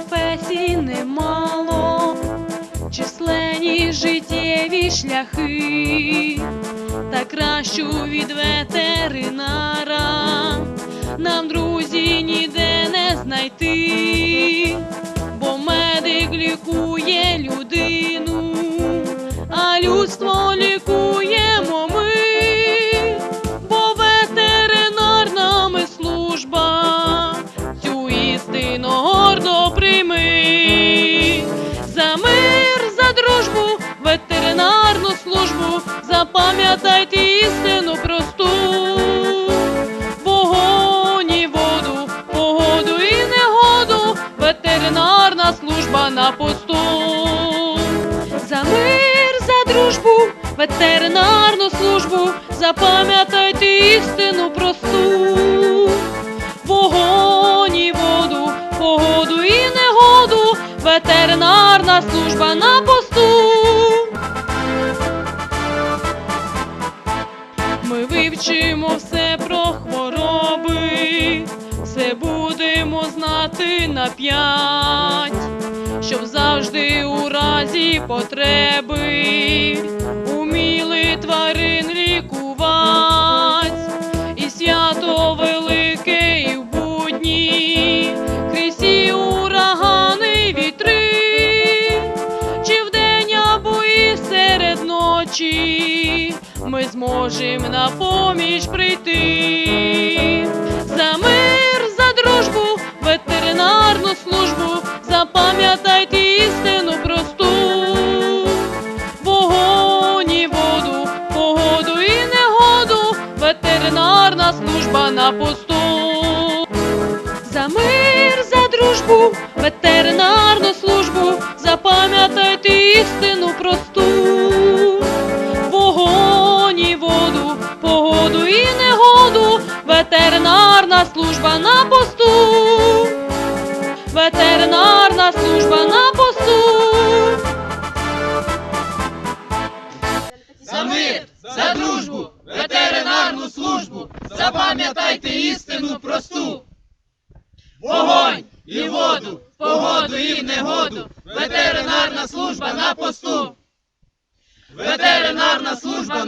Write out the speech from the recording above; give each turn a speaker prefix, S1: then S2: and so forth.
S1: професій немало, численні життєві шляхи, та кращу від ветеринара нам друзі ніде не знайти, бо медик лікує людину, а людство лікує. Службу, запам'ятайте істину просту. Вогонь і воду, погоду і негоду, ветеринарна служба на посту. За мир, за дружбу, ветеринарну службу, запам'ятайте істину просту. Вогонь і воду, погоду і негоду, ветеринарна вивчимо все про хвороби, все будемо знати на п'ять, щоб завжди у разі потреби. Уміли тварин ми зможемо на поміч прийти. За мир, за дружбу, ветеринарну службу, запам'ятайте істину просту. Вогонь і воду, погоду і негоду, ветеринарна служба на посту. За мир, за дружбу, ветеринарну службу, запам'ятайте істину просту. Ветеринарна служба на посту. Ветеринарна служба на посту.
S2: За мир, за дружбу, ветеринарну службу, запам'ятайте істину просту. Вогонь і воду, погоду і негоду, ветеринарна служба на посту. Ветеринарна служба